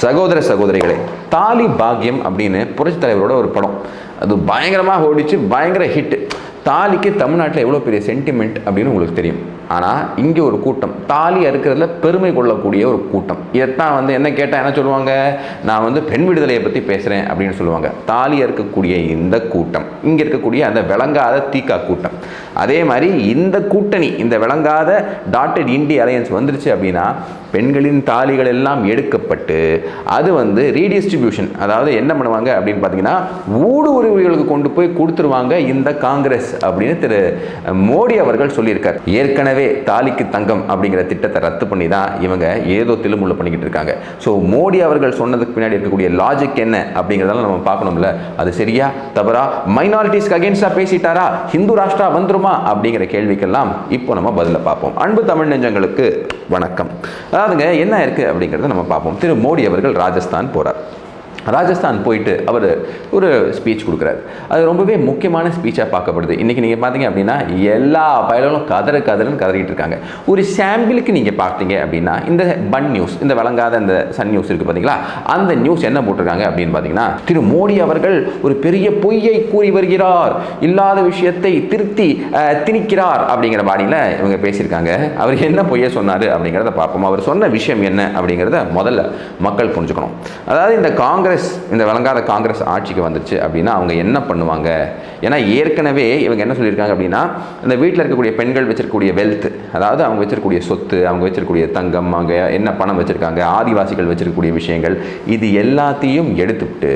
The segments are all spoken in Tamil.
சகோதர சகோதரிகளே தாலி பாக்கியம் அப்படின்னு புரட்சி தலைவரோட ஒரு படம். அது பயங்கரமாக ஓடிச்சு பயங்கர ஹிட் தாலிக்கு தமிழ்நாட்டில் எவ்வளோ பெரிய சென்டிமெண்ட் அப்படின்னு உங்களுக்கு தெரியும். ஆனால் இங்கே ஒரு கூட்டம். தாலி அறுக்கிறதுல பெருமை கொள்ளக்கூடிய ஒரு கூட்டம். இதைத்தான் வந்து என்ன கேட்டால் என்ன சொல்லுவாங்க? நான் வந்து பெண் விடுதலையை பற்றி பேசுகிறேன் அப்படின்னு சொல்லுவாங்க. தாலி அறுக்கக்கூடிய இந்த கூட்டம். இங்கே இருக்கக்கூடிய அந்த விளங்காத தீக்கா கூட்டம். அதே மாதிரி இந்த கூட்டணி இந்த விளங்காத டாட்டட் இண்டி அலையன்ஸ் வந்துருச்சு அப்படின்னா பெண்களின் தாலிகள் எல்லாம் எடுக்கப்பட்டு அது வந்து ரீடிஸ்ட்ரிபியூஷன் அதாவது என்ன பண்ணுவாங்க அப்படின்னு பார்த்தீங்கன்னா ஊடு உரிமைகளுக்கு கொண்டு போய் கொடுத்துருவாங்க இந்த காங்கிரஸ் அப்படின்னு திரு மோடி அவர்கள் சொல்லியிருக்கார். ஏற்கனவே தாலிக்கு தங்கம் அப்படிங்கிற திட்டத்தை ரத்து பண்ணி தான் இவங்க ஏதோ திலுமுள்ள பண்ணிக்கிட்டு இருக்காங்க. ஸோ மோடி அவர்கள் சொன்னதுக்கு பின்னாடி இருக்கக்கூடிய லாஜிக் என்ன அப்படிங்கிறதெல்லாம் நம்ம பார்க்கணும்ல. அது சரியா? தவறா? மைனாரிட்டிஸ்க்கு அகேன்ஸ்டாக பேசிட்டாரா? ஹிந்து ராஷ்டிரா வந்துருமா? அப்படிங்கிற கேள்விக்கெல்லாம் இப்போ நம்ம பதில பார்ப்போம். அன்பு தமிழ் நெஞ்சங்களுக்கு வணக்கம். அதாவதுங்க என்ன இருக்குது அப்படிங்கிறத நம்ம பார்ப்போம். திரு மோடி அவர்கள் ராஜஸ்தான் போகிறார் ராஜஸ்தான் போயிட்டு அவர் ஒரு ஸ்பீச் கொடுக்குறாரு. அது ரொம்பவே முக்கியமான ஸ்பீச்சாக பார்க்கப்படுது. இன்றைக்கி நீங்கள் பார்த்தீங்க அப்படின்னா எல்லா பயலும் கதறு கதறுன்னு கதறிட்டு இருக்காங்க. ஒரு சாம்பிளுக்கு நீங்கள் பார்த்தீங்க அப்படின்னா இந்த பன் நியூஸ் இந்த வழங்காத இந்த சன் நியூஸ் இருக்குது பார்த்தீங்களா அந்த நியூஸ் என்ன போட்டிருக்காங்க அப்படின்னு பார்த்தீங்கன்னா திரு மோடி அவர்கள் ஒரு பெரிய பொய்யை கூறி வருகிறார். இல்லாத விஷயத்தை திருத்தி திணிக்கிறார் அப்படிங்கிற பாணியில் இவங்க பேசியிருக்காங்க. அவர் என்ன பொய்யை சொன்னார் அப்படிங்கிறத பார்ப்போம். அவர் சொன்ன விஷயம் என்ன அப்படிங்கிறத முதல்ல மக்கள் புரிஞ்சுக்கணும். அதாவது இந்த காங்கிரஸ் இந்த விளங்காத காங்கிரஸ் ஆட்சிக்கு வந்துச்சு அப்படின்னா அவங்க என்ன பண்ணுவாங்க? ஏன்னா ஏற்கனவே இவங்க என்ன சொல்லியிருக்காங்க அப்படின்னா இந்த வீட்டில் இருக்கக்கூடிய பெண்கள் வச்சிருக்கக்கூடிய வெல்த் அதாவது அவங்க வச்சிருக்கக்கூடிய சொத்து அவங்க வச்சிருக்கக்கூடிய தங்கம் அவங்க என்ன பணம் வச்சிருக்காங்க ஆதிவாசிகள் வச்சிருக்கக்கூடிய விஷயங்கள் இது எல்லாத்தையும் எடுத்துவிட்டு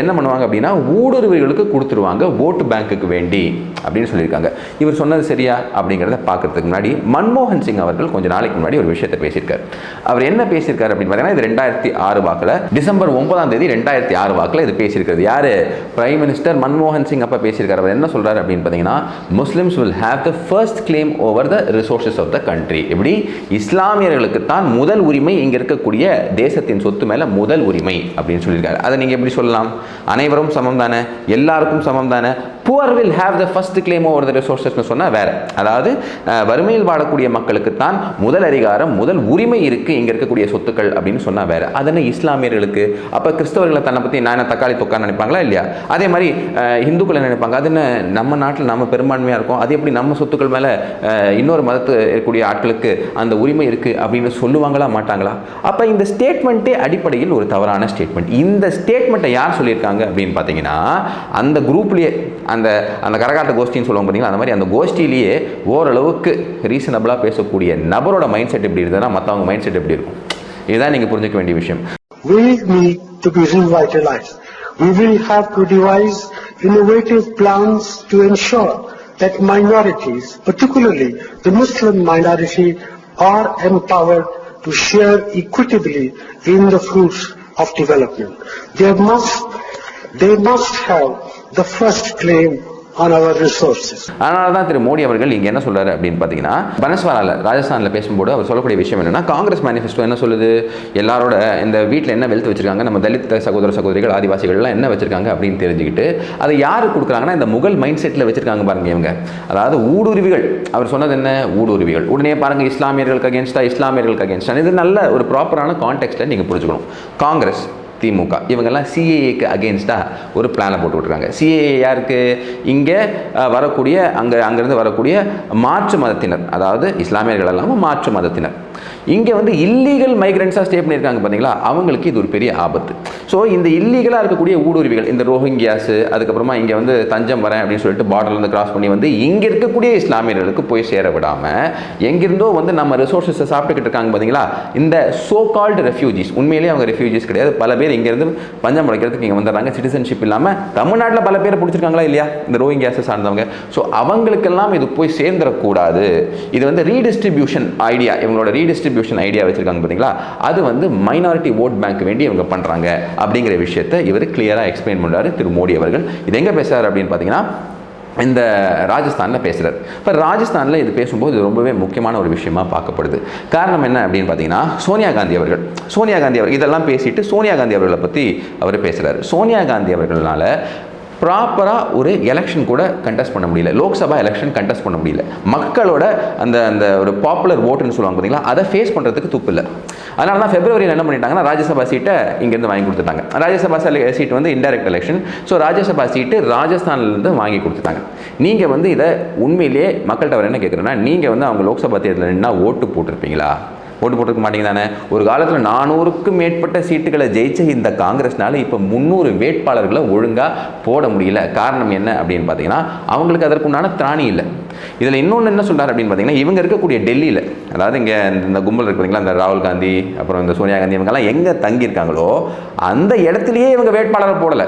என்ன பண்ணுவாங்க அப்படின்னா ஊடுருவிகளுக்கு கொடுத்துருவாங்க ஓட்டு பேங்க்குக்கு வேண்டி அப்படின்னு சொல்லியிருக்காங்க. இவர் சொன்னது சரியா அப்படிங்கிறத பார்க்குறதுக்கு முன்னாடி மன்மோகன் சிங் அவர்கள் கொஞ்ச நாளைக்கு முன்னாடி ஒரு விஷயத்தை பேசியிருக்காரு. அவர் என்ன பேசியிருக்காரு அப்படின்னு பார்த்தீங்கன்னா இது ரெண்டாயிரத்தி ஆறு வாக்கில் டிசம்பர் ஒன்பதாம் தேதி ரெண்டாயிரத்தி ஆறு வாக்கில் இது பேசியிருக்கிறது. யார்? பிரைம் மினிஸ்டர் மன்மோகன் சிங் அப்போ பேசியிருக்காரு. அவர் என்ன சொல்கிறார் அப்படின்னு பார்த்தீங்கன்னா Muslims will have the first claim over the resources of the country எப்படி? இஸ்லாமியர்களுக்கு தான் முதல் உரிமை இங்கே இருக்கக்கூடிய தேசத்தின் சொத்து மேலே முதல் உரிமை அப்படின்னு சொல்லியிருக்காரு. அதை நீங்கள் எப்படி சொல்லலாம்? அனைவரும் சமம் தானே எல்லாருக்கும் சமம் தானே poor will have the first claim over the ரிசோர்ஸஸ்னு சொன்னால் வேறு. அதாவது வறுமையில் வாழக்கூடிய மக்களுக்கு தான் முதல் அதிகாரம் முதல் உரிமை இருக்குது இங்கே இருக்கக்கூடிய சொத்துக்கள் அப்படின்னு சொன்னால் வேறு. அதனை இஸ்லாமியர்களுக்கு? அப்போ கிறிஸ்தவர்களை தன்னை பற்றி நான் தக்காளி தொக்கான்னு நினைப்பாங்களா இல்லையா? அதே மாதிரி அஹ், இந்துக்களை நினைப்பாங்க. அது என்ன நம்ம நாட்டில் நம்ம பெரும்பான்மையாக இருக்கோம். அது எப்படி நம்ம சொத்துக்கள் மேலே இன்னொரு மதத்து இருக்கக்கூடிய ஆட்களுக்கு அந்த உரிமை இருக்குது அப்படின்னு சொல்லுவாங்களா மாட்டாங்களா? அப்போ இந்த ஸ்டேட்மெண்ட்டே அடிப்படையில் ஒரு தவறான ஸ்டேட்மெண்ட் இந்த ஸ்டேட்மெண்ட்டை யார் சொல்லியிருக்காங்க அப்படின்னு பார்த்தீங்கன்னா அந்த குரூப்லேயே அந்த அந்த கரகாட்ட கோஷ்டின்னு சொல்லுவாங்க பார்த்தீங்களா அந்த மாதிரி அந்த கோஷ்டிலேயே ஓரளவுக்கு ரீசனபிளாக பேசக்கூடிய நபரோட மைண்ட் செட் எப்படி இருந்ததுன்னா மற்றவங்க மைண்ட் செட் எப்படி இருக்கும்? இதுதான் நீங்கள் புரிஞ்சுக்க வேண்டிய விஷயம். We to be revitalized. We will have to devise innovative plans to ensure that minorities, particularly the Muslim minority, are empowered to share equitably in the fruits of development. They must, they must have the first claim on our resources. அதனால தான் திரு மோடி அவர்கள் இங்கே என்ன சொல்றாரு அப்படின்னு பார்த்தீங்கன்னா பனஸ்வாலாவில் ராஜஸ்தானில் பேசும்போது அவர் சொல்லக்கூடிய விஷயம் என்னன்னா காங்கிரஸ் மேனிஃபெஸ்டோ என்ன சொல்லுது? எல்லாரோட இந்த வீட்டில் என்ன வெல்த் வச்சிருக்காங்க? நம்ம தலித் சகோதர சகோதரிகள் ஆதிவாசிகள்லாம் என்ன வச்சிருக்காங்க அப்படின்னு தெரிஞ்சுக்கிட்டு அதை யார் கொடுக்குறாங்கன்னா இந்த முகல் மைண்ட் செட்டில் வச்சிருக்காங்க பாருங்க இவங்க. அதாவது ஊடுருவிகள். அவர் சொன்னது என்ன? ஊடுருவிகள். உடனே பாருங்க இஸ்லாமியர்களுக்கு அகேன்ஸ்டா இஸ்லாமியர்களுக்கு அகேன்ஸ்டா இது நல்ல ஒரு ப்ராப்பரான கான்டெக்ட்டில் நீங்கள் புரிஞ்சுக்கணும். காங்கிரஸ் திமுக. இவங்கெல்லாம் சிஏஏக்கு அகேன்ஸ்டாக ஒரு பிளானை போட்டு விட்ருக்காங்க சிஏஏ யாருக்கு? இங்கே வரக்கூடிய அங்கே அங்கேருந்து வரக்கூடிய மாற்று மதத்தினர். அதாவது இஸ்லாமியர்கள் இல்லாமல் மாற்று மதத்தினர். இங்கே வந்து இல்லீகல் மைக்ரண்ட்ஸாக ஸ்டே பண்ணியிருக்காங்க பார்த்தீங்களா அவங்களுக்கு இது ஒரு பெரிய ஆபத்து. ஸோ இந்த இல்லீகலாக இருக்கக்கூடிய ஊடுருவிகள் இந்த ரோஹிங்கியாஸு அதுக்கப்புறமா இங்கே வந்து தஞ்சம் வரேன் அப்படின்னு சொல்லிட்டு பார்டர்லேருந்து கிராஸ் பண்ணி வந்து இங்கே இருக்கக்கூடிய இஸ்லாமியர்களுக்கு போய் சேர விடாமல் எங்கிருந்தோ வந்து நம்ம ரிசோர்ஸஸை சாப்பிட்டுக்கிட்டு இருக்காங்க பார்த்தீங்களா இந்த சோ கால்டு ரெஃப்யூஜிஸ் உண்மையிலேயே அவங்க ரெஃப்யூஜிஸ் கிடையாது. பல பேர் இங்கேருந்து பஞ்சம் முளைக்கிறதுக்கு இங்கே வந்துடுறாங்க. சிட்டிசன்ஷிப் இல்லாமல் தமிழ்நாட்டில் பல பேர் பிடிச்சிருக்காங்களா இல்லையா? இந்த ரோஹிங்கியாஸை சார்ந்தவங்க. ஸோ அவங்களுக்கெல்லாம் இது போய் சேர்ந்துடக்கூடாது. இது வந்து ரீடிஸ்ட்ரிபியூஷன் ஐடியா இவங்களோட ரீடிஸ்ட்ரிபியூஷன் ஐடியா வச்சிருக்காங்க பார்த்தீங்களா அது வந்து மைனாரிட்டி ஓட் பேங்க் வேண்டி இவங்க பண்ணுறாங்க அப்படிங்கிற விஷயத்தை இவர் கிளியராக எக்ஸ்பிளைன் பண்ணுறாரு திரு மோடி அவர்கள். இது எங்கே பேசுகிறார் அப்படின்னு பார்த்தீங்கன்னா இந்த ராஜஸ்தானில் பேசுகிறார் இப்போ ராஜஸ்தானில் இது பேசும்போது இது ரொம்பவே முக்கியமான ஒரு விஷயமா பார்க்கப்படுது. காரணம் என்ன அப்படின்னு பார்த்தீங்கன்னா சோனியா காந்தி அவர்கள். சோனியா காந்தி அவர் இதெல்லாம் பேசிட்டு சோனியா காந்தி அவர்களை பற்றி அவர் பேசுகிறார் சோனியா காந்தி அவர்களால் ப்ராப்பராக ஒரு எலெக்ஷன் கூட கண்டெஸ்ட் பண்ண முடியல. லோக்சபா எலெக்ஷன் கண்டெஸ்ட் பண்ண முடியல. மக்களோட அந்த அந்த ஒரு பாப்புலர் ஓட்டுன்னு சொல்லுவாங்க பார்த்தீங்களா அதை ஃபேஸ் பண்ணுறதுக்கு துப்பு இல்லை. அதனால தான் ஃபெப்ரவரியில் என்ன பண்ணிட்டாங்கன்னா ராஜ்யசபா சீட்டை இங்கேருந்து வாங்கி கொடுத்துட்டாங்க. ராஜ்யசபா சீட் வந்து indirect election so Rajya Sabha seat ராஜஸ்தான்லேருந்து வாங்கி கொடுத்துட்டாங்க. நீங்கள் வந்து இதை உண்மையிலேயே மக்கள்கிட்ட வர என்ன கேட்குறேன்னா நீங்கள் வந்து அவங்க லோக்சபா தேர்தலில் என்ன ஓட்டு போட்டிருப்பீங்களா? ஓட்டு போட்டுக்க மாட்டீங்க தானே ஒரு காலத்தில் நானூறுக்கும் மேற்பட்ட சீட்டுகளை ஜெயிச்ச இந்த காங்கிரஸ்னால இப்போ முந்நூறு வேட்பாளர்களை ஒழுங்காக போட முடியல. காரணம் என்ன அப்படின்னு பார்த்தீங்கன்னா அவங்களுக்கு அதற்குண்டான திராணி இல்லை. இதில் இன்னொன்று என்ன சொல்கிறார் அப்படின்னு பார்த்தீங்கன்னா இவங்க இருக்கக்கூடிய டெல்லியில் அதாவது இங்கே இந்த கும்பல் இருக்கிறீங்களா இந்த ராகுல் காந்தி அப்புறம் இந்த சோனியா காந்தி இவங்கெல்லாம் எங்கே தங்கியிருக்காங்களோ அந்த இடத்துலையே இவங்க வேட்பாளரை போடலை.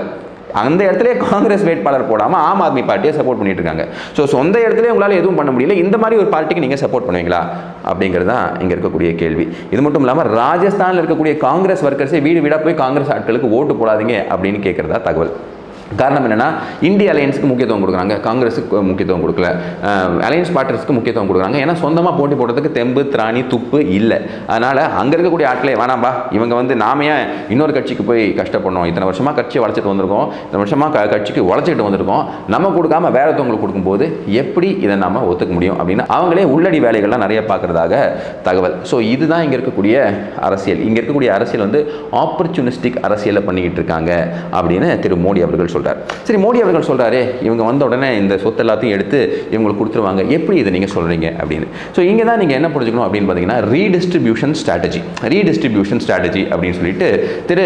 அந்த இடத்துல காங்கிரஸ் வேட்பாளர் போடாமல் ஆம் ஆத்மி பார்ட்டியை சப்போர்ட் பண்ணிட்டு இருக்காங்க ஸோ சொந்த இடத்துல உங்களால் எதுவும் பண்ண முடியல. இந்த மாதிரி ஒரு பார்ட்டிக்கு நீங்கள் சப்போர்ட் பண்ணுவீங்களா? அப்படிங்கிறது தான் இங்கே இருக்கக்கூடிய கேள்வி. இது மட்டும் இல்லாமல் ராஜஸ்தானில் இருக்கக்கூடிய காங்கிரஸ் ஒர்க்கர்ஸே வீடு வீடாக போய் காங்கிரஸ் ஆட்களுக்கு ஓட்டு போடாதீங்க அப்படின்னு கேட்குறதா தகவல். காரணம் என்னென்னா இந்திய அலையன்ஸுக்கு முக்கியத்துவம் கொடுக்குறாங்க. காங்கிரஸுக்கு முக்கியத்துவம் கொடுக்கல. அலையன்ஸ் பார்ட்டர்ஸ்க்கு முக்கியத்துவம் கொடுக்குறாங்க. ஏன்னா சொந்தமாக போட்டி போடுறதுக்கு தெம்பு திராணி துப்பு இல்லை. அதனால் அங்கே இருக்கக்கூடிய ஆட்களே வேணாம்பா இவங்க வந்து நாம ஏன் இன்னொரு கட்சிக்கு போய் கஷ்டப்படணும்? இத்தனை வருஷமாக கட்சியை வளர்ச்சிட்டு வந்திருக்கோம். இத்தனை வருஷமாக கட்சிக்கு உழைச்சிட்டு வந்திருக்கோம். நம்ம கொடுக்காம வேற ஒருத்தவங்களுக்கு கொடுக்கும்போது எப்படி இதை நாம் ஒத்துக்க முடியும்? அப்படின்னு அவங்களே உள்ளடி வேலைகள்லாம் நிறைய பார்க்குறதாக தகவல். ஸோ இதுதான் இங்கே இருக்கக்கூடிய அரசியல். இங்கே இருக்கக்கூடிய அரசியல் வந்து ஆப்பர்ச்சுனிஸ்டிக் அரசியலை பண்ணிக்கிட்டு இருக்காங்க அப்படின்னு திரு மோடி அவர்கள் சொல்கிறார் சரி மோடி அவர்கள் சொல்கிறாரே இவங்க வந்த உடனே இந்த சொத்து எல்லாத்தையும் எடுத்து இவங்களுக்கு கொடுத்துருவாங்க. எப்படி இதை நீங்கள் சொல்கிறீங்க அப்படின்னு. ஸோ இங்கே தான் நீங்கள் என்ன புரிஞ்சுக்கணும் அப்படின்னு பார்த்தீங்கன்னா ரீடிஸ்ட்ரிபியூஷன் ஸ்ட்ராட்டஜி ரீடிஸ்ட்ரிபியூஷன் ஸ்ட்ராட்டஜி அப்படின்னு சொல்லிட்டு திரு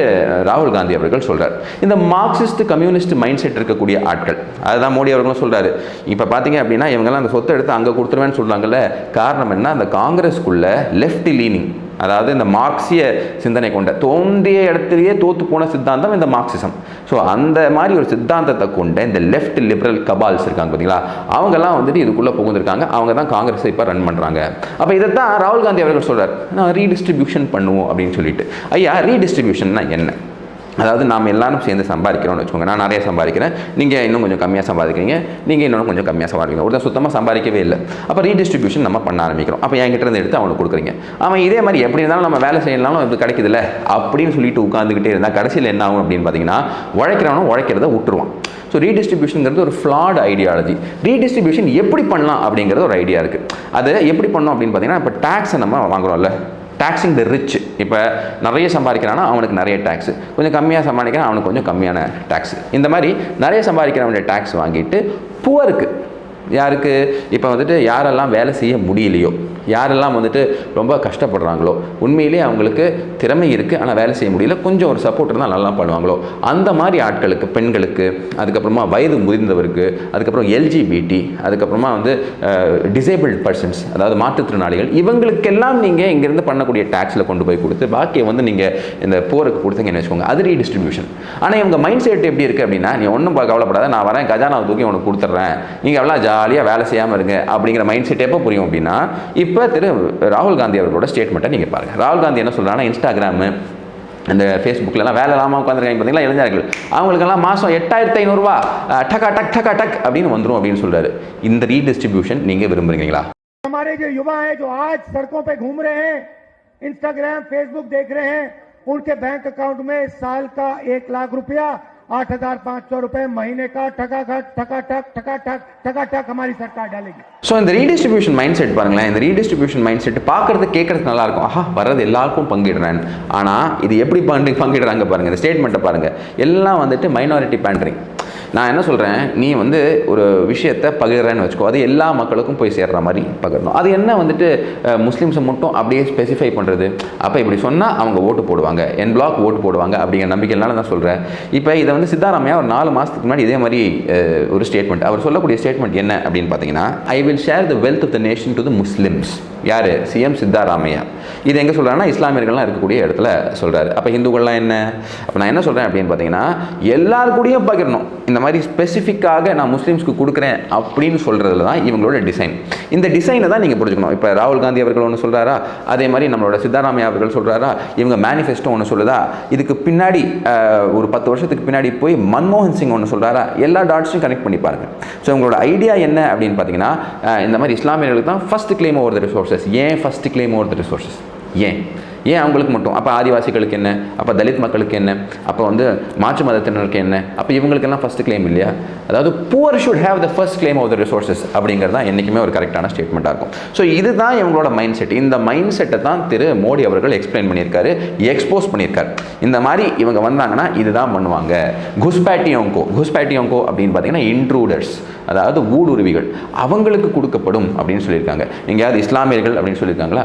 ராகுல் காந்தி அவர்கள் சொல்கிறார் இந்த மார்க்சிஸ்ட் கம்யூனிஸ்ட் மைண்ட் செட் இருக்கக்கூடிய ஆட்கள் அதுதான் மோடி அவர்களும் சொல்கிறாரு இப்போ பார்த்தீங்க அப்படின்னா இவங்கெல்லாம் அந்த சொத்தை எடுத்து அங்கே கொடுத்துருவேன்னு சொல்கிறாங்கல்ல காரணம் என்ன? அந்த காங்கிரஸ்க்குள்ள லெஃப்ட் லீனிங் அதாவது இந்த மார்க்சிய சிந்தனை கொண்ட தோன்றிய இடத்திலேயே தோத்து போன சித்தாந்தம் இந்த மார்க்சிசம். ஸோ அந்த மாதிரி ஒரு சித்தாந்தத்தை கொண்ட இந்த லெஃப்ட் லிபரல் கபால்ஸ் இருக்காங்க பார்த்தீங்களா அவங்கெல்லாம் வந்துட்டு இதுக்குள்ளே புகுந்திருக்காங்க. அவங்க தான் காங்கிரஸை இப்போ ரன் பண்ணுறாங்க அப்போ இதைத்தான் ராகுல் காந்தி அவர்கள் சொல்கிறார் நான் ரீடிஸ்ட்ரிபியூஷன் பண்ணுவோம் அப்படின்னு சொல்லிட்டு. ஐயா ரீடிஸ்ட்ரிபியூஷன்னா என்ன? அதாவது நாம் எல்லாரும் சேர்ந்து சம்பாதிக்கிறோம்னு வச்சுக்கோங்க. நான் நிறைய சம்பாதிக்கிறேன். நீங்கள் இன்னும் கொஞ்சம் கம்மியாக சம்பாதிக்கிறீங்க. நீங்கள் இன்னும் கொஞ்சம் கம்மியாக சம்பாதிக்கிறீங்க. ஒருத்தர் சுத்தமாக சம்பாதிக்கவே இல்லை. அப்போ ரீடிஸ்ட்ரிபியூஷன் நம்ம பண்ண ஆரம்பிக்கிறோம். அப்போ என்கிட்ட இருந்து எடுத்து அவனுக்கு கொடுக்குறீங்க. அவன் இதே மாதிரி எப்படி இருந்தாலும் நம்ம வேலை செய்யலாம் இப்படி கிடைக்குதுல்ல? அப்படின்னு சொல்லிட்டு உட்காந்துக்கிட்டே இருந்தால் கடைசியில் என்ன ஆகும் அப்படின்னு பார்த்தீங்கன்னா உழைக்கிறவனும் உழைக்கிறத விட்டுருவான் ஸோ ரீடிஸ்ட்ரிபியூஷனுங்கிறது ஒரு ஃப்ளாட் ஐடியாலஜி ரீடிஸ்ட்ரிபியூஷன் எப்படி பண்ணலாம் அப்படிங்கிறது ஒரு ஐடியா இருக்குது அதை எப்படி பண்ணோம் அப்படின்னு பார்த்தீங்கன்னா இப்போ டேக்ஸை நம்ம வாங்குறோம்ல. டேக்ஸிங் த ரிச் இப்போ நிறைய சம்பாதிக்கிறானா அவனுக்கு நிறைய டேக்ஸ் கொஞ்சம் கம்மியாக சம்பாதிக்கிறான் அவனுக்கு கொஞ்சம் கம்மியான டேக்ஸ் இந்த மாதிரி நிறைய சம்பாதிக்கிறவனுடைய டேக்ஸ் வாங்கிட்டு புவருக்கு யாருக்கு? இப்போ வந்துட்டு யாரெல்லாம் வேலை செய்ய முடியலையோ யாரெல்லாம் வந்துட்டு ரொம்ப கஷ்டப்படுறாங்களோ உண்மையிலே அவங்களுக்கு திறமை இருக்குது ஆனால் வேலை செய்ய முடியல கொஞ்சம் ஒரு சப்போர்ட் இருந்தால் நல்லா பண்ணுவாங்களோ? அந்த மாதிரி ஆட்களுக்கு பெண்களுக்கு அதுக்கப்புறமா வயது முதிர்ந்தவருக்கு அதுக்கப்புறம் எல்ஜிபிடி அதுக்கப்புறமா வந்து டிசேபிள்ட் பர்சன்ஸ் அதாவது மாற்றுத்திறனாளிகள் இவங்களுக்கெல்லாம் நீங்கள் இங்கேருந்து பண்ணக்கூடிய டேக்ஸில் கொண்டு போய் கொடுத்து பாக்கியை வந்து நீங்கள் இந்த போருக்கு கொடுத்தீங்கன்னு வச்சுக்கோங்க. அது ரீடிஸ்ட்ரிபியூஷன் ஆனால் இவங்க மைண்ட் செட் எப்படி இருக்குது அப்படின்னா நீ ஒன்றும் கவலைப்படாத நான் வரேன் கஜானாவை தூக்கி உனக்கு கொடுத்துட்றேன். நீங்கள் எல்லாம் ஜாலியாக வேலை செய்யாமல் இருங்க அப்படிங்கிற மைண்ட் செட் எப்போ புரியும் அப்படின்னா இப்போ திரு ராகுல் காந்தி அவர்களோட ஸ்டேட்மெண்ட்டை நீங்கள் பாருங்கள் ராகுல் காந்தி என்ன சொல்கிறாங்கன்னா இன்ஸ்டாகிராமு அந்த ஃபேஸ்புக்கிலலாம் வேலை இல்லாமல் உட்காந்துருக்காங்க பார்த்தீங்களா இளைஞர்கள் அவங்களுக்கெல்லாம் மாதம் எட்டாயிரத்தி ஐநூறுரூவா டக்கா டக் டக்கா டக் அப்படின்னு வந்துடும் அப்படின்னு சொல்கிறாரு இந்த ரீடிஸ்ட்ரிபியூஷன் நீங்கள் விரும்புகிறீங்களா हमारे जो युवा हैं जो आज सड़कों पे घूम रहे हैं इंस्टाग्राम फेसबुक देख रहे हैं उनके बैंक अकाउंट में साल का एक लाख रुपया आठ हजार पाँच सौ रुपए महीने का ठका ठक ठका ठक ठका ठक ठका ठक हमारी सरकार डालेगी ஸோ இந்த ரீடிஸ்ட்ரிபியூஷன் மைண்ட் செட் பாருங்களேன் இந்த ரீடிஸ்ட்ரிபியூஷன் மைண்ட் செட் பார்க்கறது கேட்கறது நல்லா இருக்கும் ஆஹா வர்றது எல்லாருக்கும் பங்கிடுறேன் ஆனால் இது எப்படி பங்கு பங்கிடுறாங்க பாருங்க இந்த ஸ்டேட்மெண்ட்டை பாருங்க எல்லாம் வந்துட்டு மைனாரிட்டி பேண்டரிங் நான் என்ன சொல்கிறேன் நீ வந்து ஒரு விஷயத்தை பகிர்றேன்னு வச்சுக்கோ. அது எல்லா மக்களுக்கும் போய் சேர்ற மாதிரி பகிரணும். அது என்ன வந்துட்டு முஸ்லீம்ஸை மட்டும் அப்படியே ஸ்பெசிஃபை பண்ணுறது அப்போ இப்படி சொன்னால் அவங்க ஓட்டு போடுவாங்க. என் பிளாக் ஓட்டு போடுவாங்க அப்படிங்கிற நம்பிக்கைனால தான் சொல்கிறேன் இப்போ இதை வந்து சித்தாராமையா ஒரு நாலு மாதத்துக்கு முன்னாடி இதே மாதிரி ஒரு ஸ்டேட்மெண்ட் அவர் சொல்லக்கூடிய ஸ்டேட்மெண்ட் என்ன அப்படின்னு பார்த்தீங்கன்னா I will share the wealth of the nation to the Muslims யார்? சிஎம் சித்தாராமையா. இது எங்கே சொல்கிறாங்கன்னா இஸ்லாமியர்கள்லாம் இருக்கக்கூடிய இடத்துல சொல்கிறாரு அப்போ ஹிந்துக்கள்லாம் என்ன? அப்போ நான் என்ன சொல்கிறேன் அப்படின்னு பார்த்தீங்கன்னா எல்லாரு கூடயும் பகிரணும். இந்த இந்த மாதிரி ஸ்பெசிஃபிக்காக நான் முஸ்லீம்ஸ்க்கு கொடுக்குறேன் அப்படின்னு சொல்கிறதுல தான் இவங்களோட டிசைன் இந்த டிசைனை தான் நீங்கள் புரிஞ்சுக்கணும். இப்போ ராகுல் காந்தி அவர்கள் ஒன்று சொல்கிறாரா அதே மாதிரி நம்மளோட சித்தாராமையா அவர்கள் சொல்கிறாரா இவங்க மேனிஃபெஸ்டோ ஒன்று சொல்லுதா? இதுக்கு பின்னாடி ஒரு பத்து வருஷத்துக்கு பின்னாடி போய் மன்மோகன் சிங் ஒன்று சொல்கிறாரா எல்லா டாட்ஸையும் கனெக்ட் பண்ணி பாருங்க. ஸோ உங்களோட ஐடியா என்ன அப்படின்னு பார்த்தீங்கன்னா இந்த மாதிரி இஸ்லாமியர்களுக்கு தான் first claim over the resources ஏன் first claim over the resources ஏன்? ஏன் அவங்களுக்கு மட்டும்? அப்போ ஆதிவாசிகளுக்கு என்ன? அப்போ தலித் மக்களுக்கு என்ன? அப்போ வந்து மாற்று மதத்தினருக்கு என்ன? அப்போ இவங்களுக்கெல்லாம் ஃபர்ஸ்ட் கிளைம் இல்லையா? அதாவது poor should have the first claim of the resources அப்படிங்கிறது தான் என்றைக்குமே ஒரு கரெக்டான ஸ்டேட்மெண்ட்டாக இருக்கும். ஸோ இதுதான் இவங்களோட மைண்ட் செட் இந்த மைண்ட் செட்டை தான் திரு மோடி அவர்கள் எக்ஸ்பிளைன் பண்ணியிருக்காரு எக்ஸ்போஸ் பண்ணியிருக்காரு. இந்த மாதிரி இவங்க வந்தாங்கன்னா இதுதான் பண்ணுவாங்க. குஸ்பேட்டியோங்கோ குஸ்பேட்டியோங்கோ அப்படின்னு பார்த்தீங்கன்னா இன்ட்ரூடர்ஸ் அதாவது ஊடுருவிகள். அவங்களுக்கு கொடுக்கப்படும் அப்படின்னு சொல்லியிருக்காங்க. எங்கேயாவது இஸ்லாமியர்கள் அப்படின்னு சொல்லியிருக்காங்களா?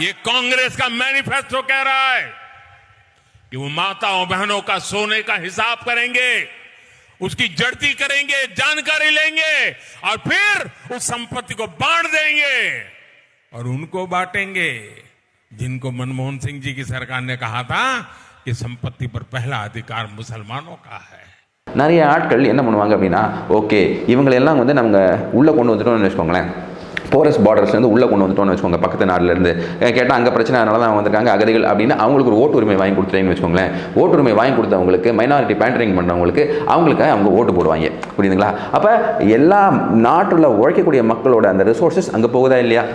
ये कांग्रेस का मैनिफेस्टो कह रहा है कि वो माताओं बहनों का सोने का हिसाब करेंगे उसकी जड़ती करेंगे जानकारी लेंगे और फिर उस संपत्ति को बांट देंगे और उनको बांटेंगे जिनको मनमोहन सिंह जी की सरकार ने कहा था कि संपत्ति पर पहला अधिकार मुसलमानों का है நிறைய ஆட்கள் என்ன பண்ணுவாங்க அப்படின்னா ஓகே இவங்களெல்லாம் வந்து நம்ம உள்ளே கொண்டு வந்துட்டோம்னு வச்சுக்கோங்களேன் போரஸ் பார்டர்ஸ்லேருந்து உள்ளே கொண்டு வந்துட்டோம்னு வச்சுக்கோங்க பக்கத்து நாட்டிலேருந்து கேட்டால் அங்கே பிரச்சனை அதனால தான் வந்திருக்காங்க அகதிகள் அப்படின்னு அவங்களுக்கு ஒரு ஓட்டு உரிமை வாங்கி கொடுத்துட்டேன்னு வச்சுக்கோங்களேன். ஓட்டு உரிமை வாங்கி கொடுத்தவங்களுக்கு மைனாரிட்டி பேண்டரிங் பண்ணுறவங்களுக்கு அவங்களுக்கு அவங்க ஓட்டு போடுவாங்க. புரியுதுங்களா? அப்போ எல்லா நாட்டில் உழைக்கக்கூடிய மக்களோட அந்த ரிசோர்ஸஸ் அங்கே போகுதா இல்லையா?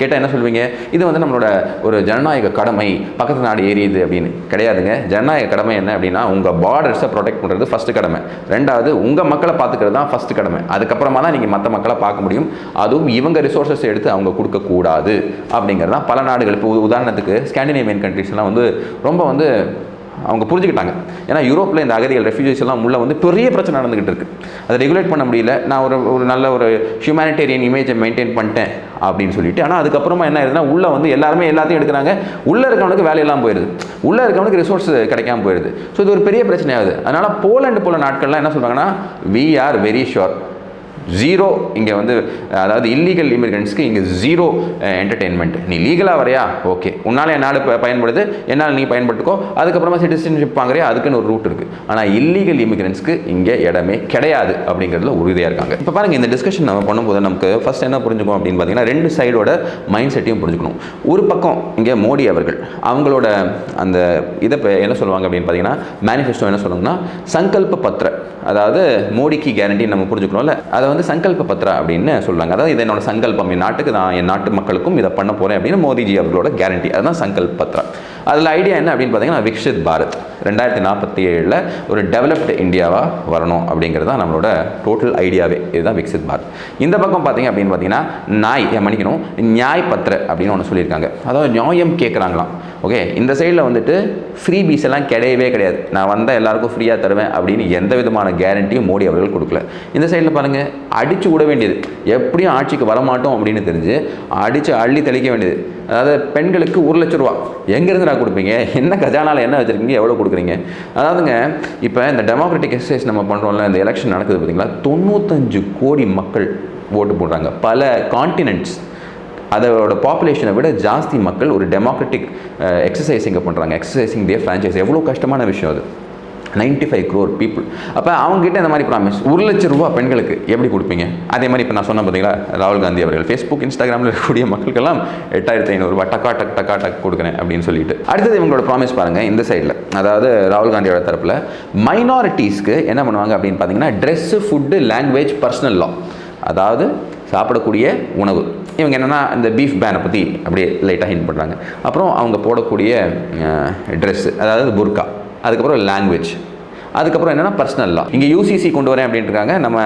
கேட்டால் என்ன சொல்வீங்க? இது வந்து நம்மளோட ஒரு ஜனநாயக கடமை பக்கத்து நாடு ஏறியுது அப்படின்னு. கிடையாதுங்க. ஜனநாயக கடமை என்ன அப்படின்னா உங்கள் பார்டர்ஸை ப்ரொடெக்ட் பண்ணுறது ஃபஸ்ட்டு கடமை. ரெண்டாவது உங்கள் மக்களை பார்த்துக்கிறது தான் ஃபஸ்ட்டு கடமை. அதுக்கப்புறமா தான் நீங்கள் மற்ற மக்களை பார்க்க முடியும். அதுவும் இவங்க ரிசோர்ஸஸ் எடுத்து அவங்க கொடுக்கக்கூடாது அப்படிங்கிறது தான் பல நாடுகள். இப்போ உதாரணத்துக்கு ஸ்காண்டினேவியன் கண்ட்ரிஸ்லாம் வந்து ரொம்ப வந்து அவங்க புரிஞ்சுக்கிட்டாங்க. ஏன்னா யூரோப்பில் இந்த அகதிகள் ரெஃப்யூஜிஸ் எல்லாம் உள்ள வந்து பெரிய பிரச்சனை நடந்துகிட்டு இருக்குது அதை ரெகுலேட் பண்ண முடியல. நான் ஒரு ஒரு நல்ல ஒரு ஹியூமானிட்டேரியன் இமேஜை மெயின்டைன் பண்ணிட்டேன் அப்படின்னு சொல்லிட்டு. ஆனால் அதுக்கப்புறமா என்ன ஆயிருதுன்னா உள்ளே வந்து எல்லாருமே எல்லாத்தையும் எடுக்கிறாங்க. உள்ளே இருக்கவனுக்கு வேலையெல்லாம் போயிடுது உள்ளே இருக்கவனுக்கு ரிசோர்ஸ் கிடைக்காம போயிடுது ஸோ இது ஒரு பெரிய பிரச்சனையாகுது. அதனால் போலண்டு போல நாட்கள்லாம் என்ன சொல்கிறாங்கன்னா we are very sure zero இங்கே வந்து அதாவது இல்லீகல் இமிகிரண்ட்ஸ்க்கு இங்கே ஜீரோ என்டர்டெயின்மெண்ட் நீ லீகலாக வரையா? ஓகே உன்னால் என் நாடு பயன்படுது. என்னால் நீ பயன்பட்டுக்கோ அதுக்கப்புறமா சிட்டிசன்ஷிப் வாங்குறியா? அதுக்குன்னு ஒரு ரூட் இருக்குது ஆனால் இல்லீகல் இமிகிரண்ட்ஸ்க்கு இங்கே இடமே கிடையாது அப்படிங்கிறதுல உறுதியாக இருக்காங்க. இப்போ பாருங்கள் இந்த டிஸ்கஷன் நம்ம பண்ணும்போது நமக்கு ஃபஸ்ட் என்ன புரிஞ்சுக்கணும் அப்படின்னு பார்த்தீங்கன்னா ரெண்டு சைடோட மைண்ட் செட்டையும் புரிஞ்சுக்கணும். ஒரு பக்கம் இங்கே மோடி அவர்கள் அவங்களோட அந்த இதை இப்போ என்ன சொல்லுவாங்க அப்படின்னு பார்த்தீங்கன்னா மேனிஃபெஸ்டோ என்ன சொல்லுவாங்கன்னா சங்கல்ப பத்திர அதாவது மோடிக்கு கேரண்டி நம்ம புரிஞ்சுக்கணும்ல. அதை வந்து சங்கல்ப பத்ரா அப்படின்னு சொல்லுவாங்க அதாவது இது என்னோட சங்கல்பம். என் நாட்டுக்கு நான் என் நாட்டு மக்களுக்கும் இதை பண்ண போகிறேன் அப்படின்னு மோடிஜி அவர்களோட கேரண்டி அதுதான் சங்கல்ப் பத்ரா. அதில் ஐடியா என்ன அப்படின்னு பார்த்தீங்கன்னா விக்ஷித் பாரத். ரெண்டாயிரத்தி நாற்பத்தி ஏழில் ஒரு டெவலப்டு இந்தியாவாக வரணும் அப்படிங்கிறது தான் நம்மளோட டோட்டல் ஐடியாவே இதுதான் விக்ஷித் பாரத். இந்த பக்கம் பார்த்தீங்க அப்படின்னு பார்த்தீங்கன்னா நாய் மன்னிக்கணும் நியாய் பத்ர அப்படின்னு ஒன்று சொல்லியிருக்காங்க. அதாவது நியாயம் கேட்குறாங்களாம் ஓகே இந்த சைடில் வந்துட்டு ஃப்ரீ பீஸ் எல்லாம் கிடையவே கிடையாது. நான் வந்தால் எல்லாருக்கும் ஃப்ரீயாக தருவேன் அப்படின்னு எந்த விதமான கேரண்டியும் மோடி அவர்கள் கொடுக்கல. இந்த சைடில் பாருங்கள் அடித்து விட வேண்டியது. எப்படியும் ஆட்சிக்கு வரமாட்டோம் அப்படின்னு தெரிஞ்சு அடித்து அள்ளி தெளிக்க வேண்டியது. அதாவது பெண்களுக்கு ஒரு லட்ச ரூபா. எங்கேருந்து நான் கொடுப்பீங்க? என்ன கஜானாவில் என்ன வச்சுருக்கீங்க? எவ்வளோ கொடுக்குறீங்க? அதாவதுங்க இப்போ இந்த டெமோக்ராட்டிக் எக்ஸசைஸ் நம்ம பண்ணுறோம்ல இந்த எலெக்ஷன் நடக்குது பார்த்தீங்களா தொண்ணூத்தஞ்சு கோடி மக்கள் ஓட்டு போடுறாங்க. பல கான்டினென்ட்ஸ் அதோட பாப்புலேஷனை விட ஜாஸ்தி மக்கள் ஒரு டெமோக்ராட்டிக் எக்ஸசைஸ் இங்கே பண்ணுறாங்க எக்ஸசைசிங் டே ஃப்ரான்ச்சைஸ் எவ்வளோ கஷ்டமான விஷயம் அது. 95 ஃபைவ் க்ரோர் பீப்புள் அப்போ அவங்ககிட்ட இந்த மாதிரி ப்ராமிஸ் ஒரு லட்ச ரூபா பெண்களுக்கு எப்படி கொடுப்பீங்க? அதே மாதிரி இப்போ நான் சொன்ன பார்த்தீங்களா ராகுல் காந்தி அவர்கள் ஃபேஸ்புக் இன்ஸ்டாகிராமில் இருக்கக்கூடிய மக்களுக்கெல்லாம் எட்டாயிரத்தி ஐநூறுரூவா டக்கா டக் டக்கா டக் கொடுக்குறேன் அப்படின்னு சொல்லிட்டு. அடுத்தது இவங்களோட ப்ராமிஸ் பாருங்கள் இந்த சைடில் அதாவது ராகுல் காந்தியோட தரப்பில் மைனாரிட்டிஸ்க்கு என்ன பண்ணுவாங்க அப்படின்னு பார்த்தீங்கன்னா dress food language personal law அதாவது சாப்பிடக்கூடிய உணவு. இவங்க என்னென்னா இந்த பீஃப் பேனை பற்றி அப்படியே லைட்டாக ஹிண்ட் பண்ணுறாங்க அப்புறம் அவங்க போடக்கூடிய ட்ரெஸ்ஸு அதாவது புர்கா அதுக்கப்புறம் லாங்குவேஜ் அதுக்கப்புறம் என்னென்னா பர்சனல் லா இங்கே யூசிசி கொண்டு வரேன் அப்படின்ட்டு இருக்காங்க. நம்ம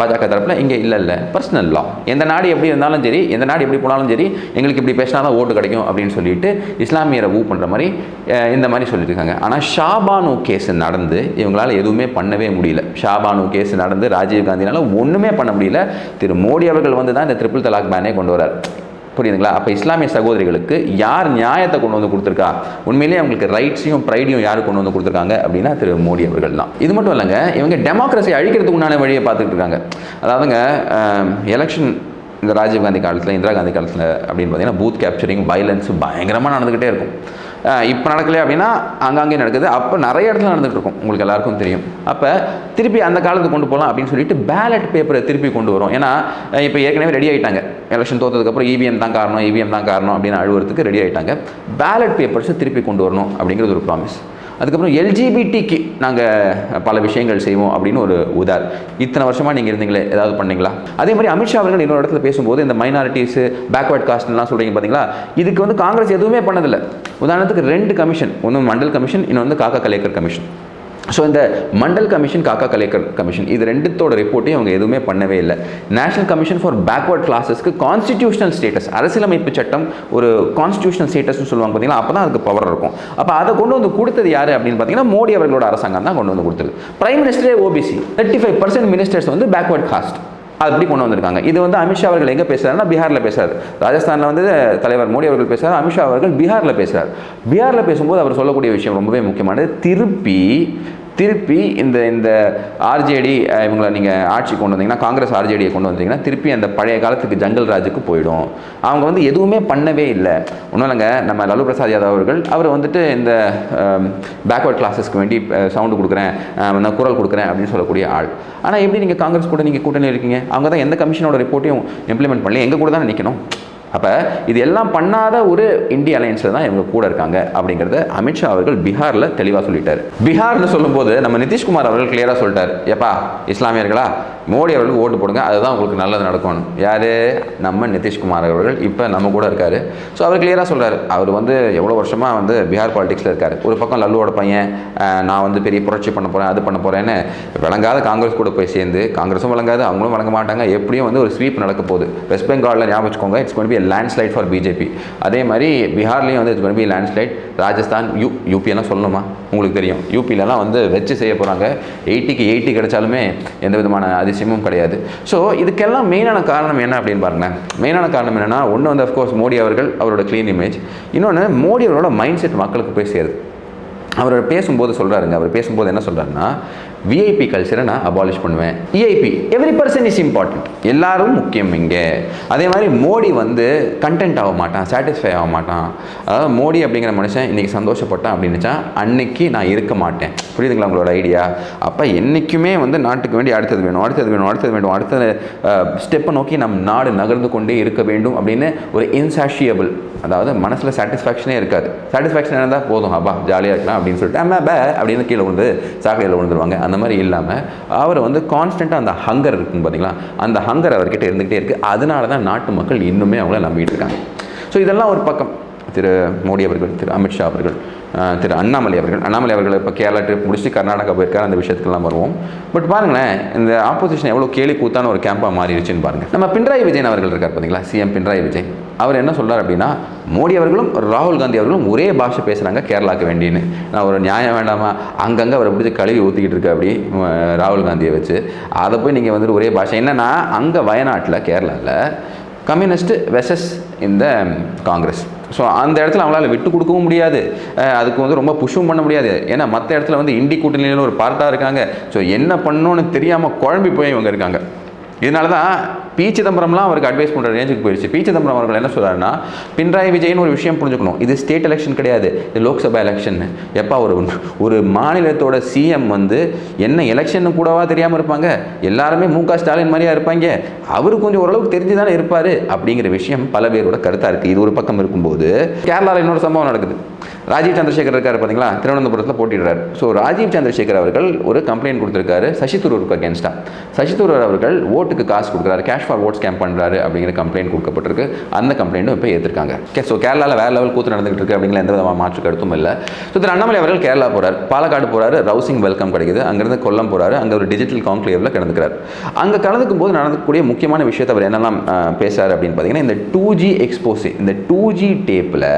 பாஜக தரப்பில் இங்கே இல்லை இல்லை. பர்சனல் லா எந்த நாடு எப்படி இருந்தாலும் சரி எந்த நாடு எப்படி போனாலும் சரி எங்களுக்கு இப்படி பேசினா தான் ஓட்டு கிடைக்கும் அப்படின்னு சொல்லிட்டு இஸ்லாமியரை ஊ பண்ணுற மாதிரி இந்த மாதிரி சொல்லியிருக்காங்க ஆனால் ஷாபானு கேஸ் நடந்து இவங்களால எதுவுமே பண்ணவே முடியல. ஷாபானு கேஸ் நடந்து ராஜீவ் காந்தினால் ஒன்றுமே பண்ண முடியல. திரு மோடி அவர்கள் வந்து தான் இந்த ட்ரிபிள் தலாக் பேனே கொண்டு வரார் புரியுதுங்களா? அப்போ இஸ்லாமிய சகோதரிகளுக்கு யார் நியாயத்தை கொண்டு வந்து கொடுத்துருக்கா? உண்மையிலேயே அவங்களுக்கு ரைட்ஸையும் ப்ரைடையும் யார் கொண்டு வந்து கொடுத்துருக்காங்க அப்படின்னா திரு மோடி அவர்கள் தான். இது மட்டும் இல்லைங்க இவங்க டெமோக்ரஸி அழிக்கிறதுக்கு உண்டான வழியை பார்த்துட்டு இருக்காங்க. அதாவதுங்க எலெக்ஷன் இந்த ராஜீவ்காந்தி காலத்தில் இந்திரா காந்தி காலத்தில் அப்படின்னு பார்த்தீங்கன்னா பூத் கேப்சரிங் வயலன்ஸ் பயங்கரமாக நடந்துக்கிட்டே இருக்கும். இப்போ நடக்கலையே அப்படின்னா அங்கங்கே நடக்குது. அப்போ நிறைய இடத்துல நடந்துட்டு இருக்கும் உங்களுக்கு எல்லாருக்கும் தெரியும். அப்போ திருப்பி அந்த காலத்துக்கு கொண்டு போகலாம் அப்படின்னு சொல்லிட்டு பேலட் பேப்பரை திருப்பி கொண்டு வரும். ஏன்னா இப்போ ஏற்கனவே ரெடி ஆகிட்டாங்க எலெக்ஷன் தோத்ததுக்கப்புறம் இவிஎம் தான் காரணம் இவிஎம் தான் காரணம் அப்படின்னு அழுவுறதுக்கு ரெடி ஆகிட்டாங்க பேலட் பேப்பர்ஸை திருப்பி கொண்டு வரணும் அப்படிங்கிறது ஒரு ப்ராமிஸ் அதுக்கப்புறம் எல்ஜிபிடிக்கு நாங்கள் பல விஷயங்கள் செய்வோம் அப்படின்னு ஒரு உதார். இத்தனை வருஷமாக நீங்கள் இருந்தீங்களே ஏதாவது பண்ணீங்களா? அதே மாதிரி அமித்ஷா அவர்கள் இன்னொரு இடத்துல பேசும்போது இந்த மைனாரிட்டிஸ் பேக்வர்ட் காஸ்ட்லாம் சொல்கிறீங்க பார்த்தீங்களா இதுக்கு வந்து காங்கிரஸ் எதுவுமே பண்ணதில்லை. உதாரணத்துக்கு ரெண்டு கமிஷன் ஒன்று மண்டல் கமிஷன் இன்னொன்று வந்து காக்கா கலேக்கர் கமிஷன் ஸோ இந்த மண்டல் கமிஷன் காக்கா கலேக்கர் கமிஷன் இது ரெண்டுத்தோட ரிப்போர்ட்டையும் அவங்க எதுவுமே பண்ணவே இல்லை. நேஷனல் கமிஷன் ஃபார் பேக்வர்ட் கிளாஸஸ்க்கு கான்ஸ்டிடியூஷனல் ஸ்டேட்டஸ் அரசியலமைப்பு சட்டம் ஒரு கான்ஸ்டியூஷனல் ஸ்டேட்டஸ்னு சொல்லுவாங்க பார்த்தீங்கன்னா அப்போ தான் அதுக்கு பவர் இருக்கும். அப்போ அதை கொண்டு வந்து கொடுத்தது யார் அப்படின்னு பார்த்தீங்கன்னா மோடி அவர்களோட அரசாங்கம் தான் கொண்டு வந்து கொடுத்தது. Prime மினிஸ்டரே OBC thirty five percent ministers வந்து பேக்வர்ட் காஸ்ட் அப்படி கொண்டு வந்திருக்காங்க. இது வந்து அமித்ஷா அவர்கள் எங்கே பேசுகிறாருன்னா பீகாரில் பேசுறாரு. ராஜஸ்தானில் வந்து தலைவர் மோடி அவர்கள் பேசுகிறார் அமித்ஷா அவர்கள் பீகாரில் பேசுகிறார் பீகாரில் பேசும்போது அவர் சொல்லக்கூடிய விஷயம் ரொம்பவே முக்கியமானது. திருப்பி திருப்பி இந்த இந்த ஆர்ஜேடி இவங்களை நீங்கள் ஆட்சி கொண்டு வந்தீங்கன்னா காங்கிரஸ் ஆர்ஜேடியை கொண்டு வந்தீங்கன்னா திருப்பி அந்த பழைய காலத்துக்கு ஜங்கல் ராஜுக்கு போயிடும். அவங்க வந்து எதுவுமே பண்ணவே இல்லை. ஒன்றும் இல்லைங்க நம்ம லலு பிரசாத் யாதவ் அவர்கள் அவர் வந்துட்டு இந்த பேக்வர்ட் கிளாஸஸ்க்கு வேண்டி சவுண்டு கொடுக்குறேன் நான் குரல் கொடுக்குறேன் அப்படின்னு சொல்லக்கூடிய ஆள். ஆனால் எப்படி நீங்கள் காங்கிரஸ் கூட நீங்கள் கூட்டணி இருக்கீங்க? அவங்க தான் எந்த கமிஷனோட ரிப்போர்ட்டையும் இம்ப்ளிமெண்ட் பண்ணல எங்கள் கூட தான் நிற்கணும் அப்போ இது எல்லாம் பண்ணாத ஒரு இந்திய அலையன்ஸில் தான் இவங்க கூட இருக்காங்க அப்படிங்கிறத அமித்ஷா அவர்கள் பீகாரில் தெளிவாக சொல்லிட்டார். பீகார்னு சொல்லும்போது நம்ம நிதிஷ்குமார் அவர்கள் கிளியராக சொல்லிட்டார். எப்பா இஸ்லாமியர்களா? மோடி அவர்களுக்கு ஓட்டு போடுங்க அதுதான் உங்களுக்கு நல்லது நடக்கணும் யார்? நம்ம நிதிஷ்குமார் அவர்கள். இப்போ நம்ம கூட இருக்கார். ஸோ அவர் கிளியராக சொல்கிறார் அவர் வந்து எவ்வளோ வருஷமாக வந்து பீகார் பாலிடிக்ஸில் இருக்கார். ஒரு பக்கம் லல்லுவோட பையன் நான் வந்து பெரிய புரட்சி பண்ண போகிறேன் அது பண்ண போகிறேன்னு விளங்காத காங்கிரஸ் கூட போய் சேர்ந்து காங்கிரஸும் விளங்காது அவங்களும் வழங்க மாட்டாங்க. எப்படியும் வந்து ஒரு ஸ்வீப் நடக்க போகுது. வெஸ்ட் பெங்காலில் ஞாபகம் வச்சுக்கோங்க இட்ஸ் கொண்டு பி லேண்ட்ஸ்லைட் ஃபார் பிஜேபி அதே மாதிரி பீகார்லேயும் வந்து இட்ஸ் கொண்டு பி லேண்ட்ஸ்லைட் ராஜஸ்தான் யூ யூபியெல்லாம் சொல்லணுமா? உங்களுக்கு தெரியும். யூபிலலாம் வந்து வச்சு செய்ய போகிறாங்க எயிட்டிக்கு எயிட்டி கிடைச்சாலுமே எந்த விதமான அதிசயமும் கிடையாது. ஸோ இதுக்கெல்லாம் மெயினான காரணம் என்ன அப்படின்னு பாருங்களேன். மெயினான காரணம் என்னென்னா ஒன்று வந்து அஃப்கோர்ஸ் மோடி அவர்கள் அவரோட க்ளீன் இமேஜ் இன்னொன்று மோடி அவரோட மைண்ட் செட் மக்களுக்கு போய் சேருது. அவர் பேசும்போது சொல்கிறாருங்க அவர் பேசும்போது என்ன சொல்கிறாருன்னா விஐபி கல்ச்சரை நான் அபாலிஷ் பண்ணுவேன். VIP every person is important எல்லாரும் முக்கியம் இங்கே. அதே மாதிரி மோடி வந்து கண்டென்ட் ஆக மாட்டான் சாட்டிஸ்ஃபை ஆக மாட்டான். அதாவது மோடி அப்படிங்கிற மனுஷன் இன்றைக்கி சந்தோஷப்பட்டான் அப்படின்னுச்சா அன்னைக்கு நான் இருக்க மாட்டேன். புரியுதுங்களா உங்களோட ஐடியா அப்போ என்றைக்குமே வந்து நாட்டுக்கு வேண்டி அடுத்தது வேணும் அடுத்தது வேணும் அடுத்தது வேணும் அடுத்த ஸ்டெப்பை நோக்கி நம் நாடு நகர்ந்து கொண்டே இருக்க வேண்டும் அப்படின்னு ஒரு இன்சாஷியபிள் அதாவது மனசில் சாட்டிஸ்ஃபேக்ஷனே இருக்காது. சாட்டிஸ்ஃபேக்ஷன் இருந்தால் போதும் அப்பா ஜாலியாக இருக்கலாம் அப்படின்னு சொல்லிட்டு ஆமா பே அப்படின்னு கீழே விழுந்து சாக்கடையில் விழுந்துருவாங்க. அந்த அந்த மாதிரி இல்லாமல் அவர் வந்து கான்ஸ்டண்ட்டாக அந்த ஹங்கர் இருக்குன்னு பார்த்தீங்களா அந்த ஹங்கர் அவர்கிட்ட இருந்துகிட்டே இருக்குது அதனால தான் நாட்டு மக்கள் இன்னுமே அவங்கள நம்பிட்டு இருக்காங்க. ஸோ இதெல்லாம் ஒரு பக்கம். திரு மோடி அவர்கள் திரு அமித்ஷா அவர்கள் திரு அண்ணாமலை அவர்கள். அண்ணாமலை அவர்கள் இப்போ கேரளா ட்ரிப் முடிச்சுட்டு கர்நாடகா போயிருக்காரு அந்த விஷயத்துக்கெல்லாம் வருவோம். பட் பாருங்களேன் இந்த ஆப்போசிஷன் எவ்வளோ கேலி கூத்தான ஒரு கேம்பாக மாறிடுச்சுன்னு பாருங்கள் நம்ம பினராயி விஜயன் அவர்கள் இருக்கார் பார்த்தீங்களா சிஎம் பினராயி விஜய் அவர் என்ன சொல்கிறார் அப்படின்னா மோடி அவர்களும் ராகுல் காந்தி அவர்களும் ஒரே பாஷை பேசுகிறாங்க கேரளாவுக்கு வேண்டின்னு. நான் ஒரு நியாயம் வேண்டாமா? அங்கங்கே அவரை பிடிச்சி கழுவி ஊற்றிக்கிட்டு இருக்க அப்படி ராகுல் காந்தியை வச்சு. அதை போய் நீங்கள் வந்துட்டு ஒரே பாஷை. என்னன்னா அங்கே வயநாட்டில் கேரளாவில் கம்யூனிஸ்ட் வெசஸ் இந்த காங்கிரஸ். ஸோ அந்த இடத்துல அவங்களால விட்டு கொடுக்கவும் முடியாது. அதுக்கு வந்து ரொம்ப புஷ்ஷும் பண்ண முடியாது. ஏன்னா மற்ற இடத்துல வந்து இண்டி கூட்டணியில் ஒரு பார்ட்டாக இருக்காங்க. ஸோ என்ன பண்ணணும்னு தெரியாமல் குழம்பி போய் இவங்க இருக்காங்க. இதனால தான் பி சிதம்பரம்லாம் அவருக்கு அட்வைஸ் பண்ணுற ரேஞ்சுக்கு போயிடுச்சு பி சிதம்பரம் அவர்கள் என்ன சொல்கிறாருன்னா பினராயி விஜய்னு ஒரு விஷயம் புரிஞ்சுக்கணும். இது ஸ்டேட் எலெக்ஷன் கிடையாது. இது லோக்சபா எலெக்ஷன் எப்போ ஒரு ஒரு மாநிலத்தோட சிஎம் வந்து என்ன எலெக்ஷன் கூடவா தெரியாமல் இருப்பாங்க? எல்லாருமே மு க ஸ்டாலின் மாதிரியா இருப்பாங்க. அவரு கொஞ்சம் ஓரளவுக்கு தெரிஞ்சு தானே இருப்பார் அப்படிங்கிற விஷயம் பல பேரோட கருத்தாக இருக்குது இது ஒரு பக்கம் இருக்கும்போது கேரளாவில் இன்னொரு சம்பவம் நடக்குது. ராஜீவ் சந்திரசேகர் இருக்கார் பார்த்தீங்களா திருவனந்தபுரத்தில் போட்டிடுறாரு ஸோ ராஜீவ் சந்திரசேகர் அவர்கள் ஒரு கம்ப்ளைண்ட் கொடுத்துருக்காரு சசி தரூருக்கு அகேன்ஸ்டாக சசி தரூர் அவர்கள் ஓட்டுக்கு காசு கொடுக்குறாரு. கேஷ் ஃபார் ஃபார்வர்ட் ஸ்கேம் பண்ணுறாரு அப்படிங்கிற கம்ப்ளைண்ட் கொடுக்கப்பட்டிருக்கு. அந்த கம்ப்ளைண்ட்டும் இப்போ ஏற்றிருக்காங்க ஓகே ஸோ கேரளாவில் வேற லெவல் கூத்து நடந்துகிட்டு இருக்கு அப்படிங்கிற எந்த விதமான மாற்று கருத்தும் இல்லை. ஸோ திரு அண்ணாமலை அவர்கள் கேரளா போகிறார் பாலக்காடு போறாரு ரவுசிங் வெல்கம் கிடைக்குது. அங்கேருந்து கொல்லம் போறாரு அங்கே ஒரு டிஜிட்டல் கான்க்ளேவில் கலந்துக்கிறார் அங்கே கலந்துக்கும் போது நடக்கக்கூடிய முக்கியமான விஷயத்தை அவர் என்னெல்லாம் பேசுகிறார் பேசுறாரு அப்படின்னு பார்த்தீங்கன்னா இந்த டூ ஜி எக்ஸ்போசி இந்த டூ ஜி டேப்பில்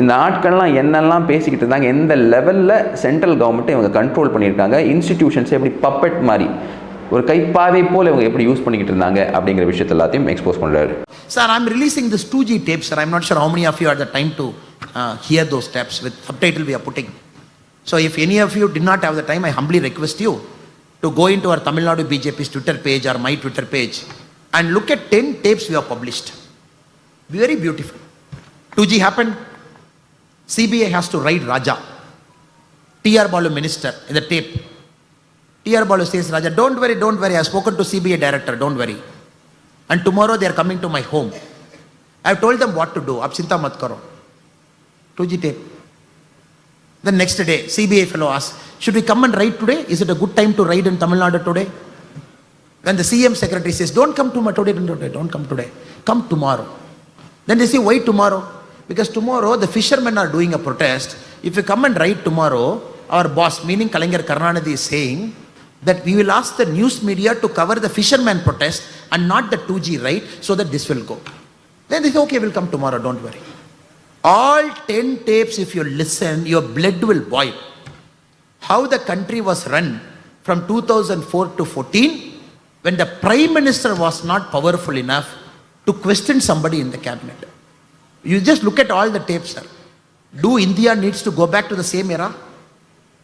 இந்த ஆட்கள்லாம் என்னெல்லாம் பேசிக்கிட்டு இருந்தாங்க எந்த லெவலில் சென்ட்ரல் கவர்மெண்ட்டை இவங்க கண்ட்ரோல் பண்ணியிருக்காங்க இன்ஸ்டிடியூஷன்ஸ் எப்படி பப்பெட் மாதிரி ஒரு கைப்பாவை போல் இவங்க எப்படி யூஸ் பண்ணிக்கிட்டு இருந்தாங்க அப்படிங்கிற விஷயத்தை எல்லாத்தையும் எக்ஸ்போஸ் பண்ணுறாரு sir I'm releasing this two G tape sir I'm not sure how of you are the time to hear those tapes with subtitle we are putting so if any of you didn't not have the time I humbly request you to go into our Tamil Nadu BJP's Twitter page or my Twitter page and look at the tapes we are published very beautiful two G happen CBI has to write Raja TR Balu minister இந்த tape T.R. Balu says, Raja, don't worry, don't worry. I've spoken to CBI director, don't worry. And tomorrow they are coming to my home. I've told them what to do. Ab chinta mat karo. 2G tape. The next day, CBI fellow asks, should we come and write today? Is it a good time to write in Tamil Nadu today? When the CM secretary says, don't come to today, don't today, don't come today. Come tomorrow. Then they say, why tomorrow? Because tomorrow the fishermen are doing a protest. If you come and write tomorrow, our boss, meaning Kalingar Karnanidhi is saying that we will ask the news media to cover the fisherman protest and not the 2G right so that this will go. Then they say, okay, we'll come tomorrow, don't worry. All 10 tapes, if you listen, your blood will boil. How the country was run from 2004 to 14 when the prime minister was not powerful enough to question somebody in the cabinet. You just look at all the tapes, sir. Do India needs to go back to the same era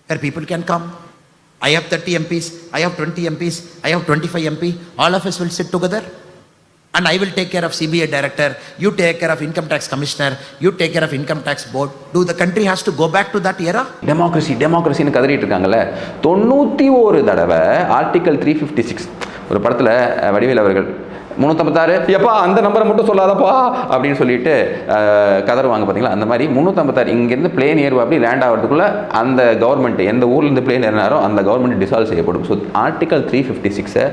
where people can come? I have thirty MPs I have twenty MPs I have twenty five MP all of us will sit together and I will take care of CBI director you take care of income tax commissioner you take care of income tax board to the country has to go back to that இயரா டெமோக்ரஸி டெமோக்ரஸின்னு கதறிட்டு இருக்காங்கல்ல தொண்ணூற்றி ஒரு தடவை ஆர்டிகல் த்ரீ ஃபிஃப்டி சிக்ஸ் ஒரு படத்தில் வடிவேல் அவர்கள் முந்நூற்றம்பத்தாறு எப்பா அந்த நம்பரை மட்டும் சொல்லாதப்பா அப்படின்னு சொல்லிட்டு கதர் கதறுவாங்க பார்த்தீங்களா அந்த மாதிரி முந்நூற்றம்பத்தாறு இங்கேருந்து பிளேன் ஏறுவா அப்படி லேண்ட் ஆகிறதுக்குள்ளே அந்த கவர்மெண்ட் எந்த ஊர்லேருந்து பிளேன் ஏறினாரோ அந்த கவர்மெண்ட் டிசால்வ் செய்யப்படும். ஸோ ஆர்டிகல் த்ரீ ஃபிஃப்டி சிக்ஸை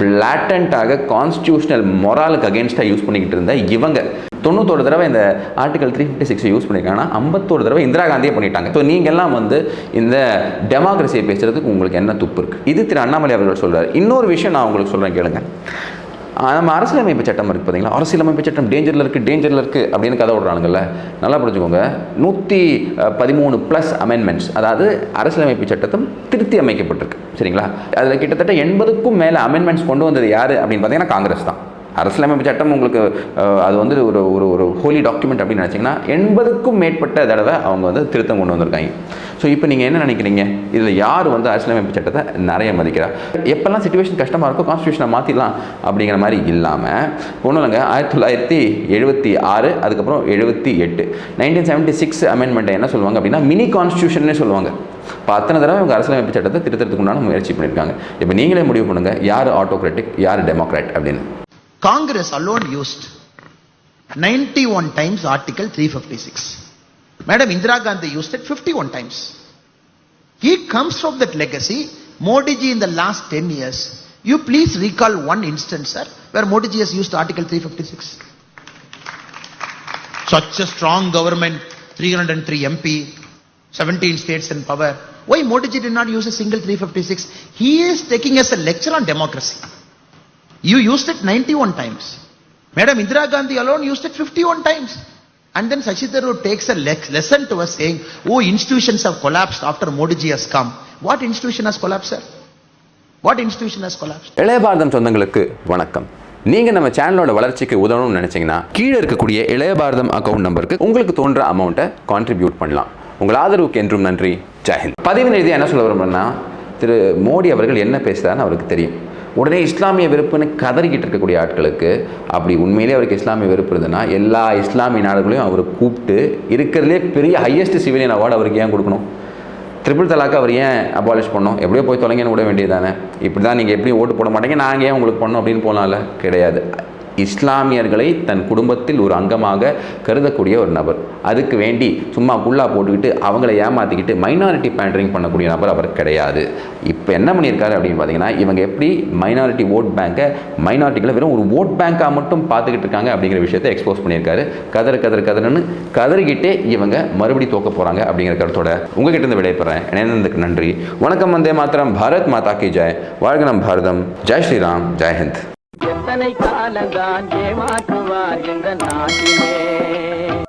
பிளாட்டண்ட்டாக கான்ஸ்டியூஷனல் மொராலுக்கு அகேன்ஸ்டாக யூஸ் பண்ணிக்கிட்டு இருந்த இவங்க. தொண்ணூத்தோரு தடவை இந்த ஆர்டிகல் த்ரீ ஃபிஃப்டி சிக்ஸை யூஸ் பண்ணியிருக்காங்கன்னா ஐம்பத்தோரு தடவை இந்திரா காந்தியே பண்ணிட்டாங்க. ஸோ நீங்கள்லாம் வந்து இந்த டெமோக்ரஸியை பேசுகிறதுக்கு உங்களுக்கு என்ன துப்பு இருக்குது இது திரு அண்ணாமலை அவர்கள் சொல்கிறார் இன்னொரு விஷயம் நான் உங்களுக்கு சொல்கிறேன் கேளுங்க. நம்ம அரசியலமைப்பு சட்டம் இருக்குது பார்த்தீங்களா அரசியலமைப்பு சட்டம் டேஞ்சரில் இருக்குது டேஞ்சரில் இருக்குது அப்படின்னு கதை விடுறாங்கல்ல நல்லா புரிஞ்சுக்கோங்க. நூற்றி பதிமூணு ப்ளஸ் அமெண்ட்மெண்ட்ஸ் அதாவது அரசியலமைப்பு சட்டத்தும் திருத்தி அமைக்கப்பட்டிருக்கு. சரிங்களா? அதில் கிட்டத்தட்ட எண்பதுக்கும் மேலே அமெண்ட்மெண்ட்ஸ் கொண்டு வந்தது யார் அப்படின்னு பார்த்தீங்கன்னா காங்கிரஸ் தான். அரசியலமைப்பு சட்டம் உங்களுக்கு அது வந்து ஒரு ஒரு ஒரு ஹோலி டாக்குமெண்ட் அப்படின்னு நினச்சிங்கன்னா எண்பதுக்கும் மேற்பட்ட தடவை அவங்க வந்து திருத்தம் கொண்டு வந்திருக்காங்க. ஸோ இப்போ நீங்கள் என்ன நினைக்கிறீங்க? இதில் யார் வந்து அரசியலமைப்பு சட்டத்தை நிறைய மதிக்கிறா? எப்போல்லாம் சுச்சுவேஷன் கஷ்டமாக இருக்கோ கான்ஸ்டியூஷனை மாற்றிடலாம் அப்படிங்கிற மாதிரி இல்லாமல் ஒன்றும் இல்லைங்க ஆயிரத்தி தொள்ளாயிரத்தி எழுபத்தி ஆறு அதுக்கப்புறம் எழுபத்தி எட்டு. நைன்டீன் செவன்ட்டி சிக்ஸ் அமெண்ட்மெண்ட்டை என்ன சொல்லுவாங்க அப்படின்னா மினி கான்ஸ்டியூஷன்னே சொல்லுவாங்க. இப்போ அத்தனை தடவை இவங்க அரசியலமைப்பு சட்டத்தை திருத்தத்துக்கு உண்டான முயற்சி பண்ணியிருக்காங்க. இப்போ நீங்களே முடிவு பண்ணுங்கள் யார் ஆட்டோக்ராட்டிக் யார் டெமோக்ராட் அப்படின்னு. Congress alone used 91 times Article 356. Madam Indira Gandhi used it 51 times. He comes from that legacy. Modi ji in the last 10 years, you please recall one instance, sir, where Modi ji has used Article 356. Such a strong government, 303 MP, 17 states in power. Why Modi ji did not use a single 356? He is taking us a lecture on democracy. You used it 91 times. Madam Indira Gandhi alone used it 51 times. And then Shashi Tharoor takes a le- lesson to us saying, oh, institutions have collapsed after Modi ji has come. What institution has collapsed, sir? What institution has collapsed? இளைய பாரதம் சொந்தங்களுக்கு வணக்கம் நீங்கள் நம்ம சேனலோட வளர்ச்சிக்கு உதவணும்னு நினச்சிங்கன்னா கீழே இருக்கக்கூடிய இளைய பாரதம் அக்கௌண்ட் நம்பருக்கு உங்களுக்கு தோன்ற அமௌண்ட்டை கான்ட்ரிபியூட் பண்ணலாம் உங்கள் ஆதரவுக்கு என்றும் நன்றி ஜெயஹிந்த் பதிவு ரீதியாக என்ன சொல்ல விரும்புறேன்னா திரு மோடி அவர்கள் என்ன பேசுகிறாருன்னு அவருக்கு தெரியும் உடனே இஸ்லாமிய வெறுப்புன்னு கதறிக்கிட்டு இருக்கக்கூடிய ஆட்களுக்கு அப்படி உண்மையிலே அவருக்கு இஸ்லாமிய வெறுப்பு இருந்ததுன்னா எல்லா இஸ்லாமிய நாடுகளையும் அவரை கூப்பிட்டு இருக்கிறதுலே பெரிய ஹையஸ்ட் சிவிலியன் அவார்டு அவருக்கு ஏன் கொடுக்கணும்? ட்ரிபிள் தலாக்கு அவர் ஏன் அபாலிஷ் பண்ணோம் எப்படியோ போய் தொலைங்கன்னு விட வேண்டியதானே இப்படி தான் நீங்கள் எப்படியும் ஓட்டு போட மாட்டீங்க நாங்கள் ஏன் உங்களுக்கு பண்ணோம் அப்படின்னு போகலாம்ல கிடையாது. இஸ்லாமியர்களை தன் குடும்பத்தில் ஒரு அங்கமாக கருதக்கூடிய ஒரு நபர். அதுக்கு வேண்டி சும்மா குள்ளா போட்டுக்கிட்டு அவங்கள ஏமாற்றிக்கிட்டு மைனாரிட்டி பேண்டரிங் பண்ணக்கூடிய நபர் அவர் கிடையாது. இப்போ என்ன பண்ணியிருக்காரு அப்படின்னு பார்த்தீங்கன்னா இவங்க எப்படி மைனாரிட்டி ஓட் பேங்கை மைனாரிட்டிகளை வெறும் ஒரு ஓட் பேங்காக மட்டும் பார்த்துக்கிட்டு இருக்காங்க அப்படிங்கிற விஷயத்தை எக்ஸ்போஸ் பண்ணியிருக்காரு. கதர் கதர் கதர்னு கதறிக்கிட்டே இவங்க மறுபடி தோக்க போகிறாங்க அப்படிங்கிற கருத்தோட உங்ககிட்ட இருந்து விடைபெறேன். இணைந்ததுக்கு நன்றி. வணக்கம் வந்தே மாத்திரம். பாரத் மாதா கி ஜெய். வாழ்க நம் பாரதம். ஜெய் ஸ்ரீராம். ஜெய் ஹிந்த். எத்தனை காலந்தான் ஏமாற்றுவார் இந்த நாட்டிலே?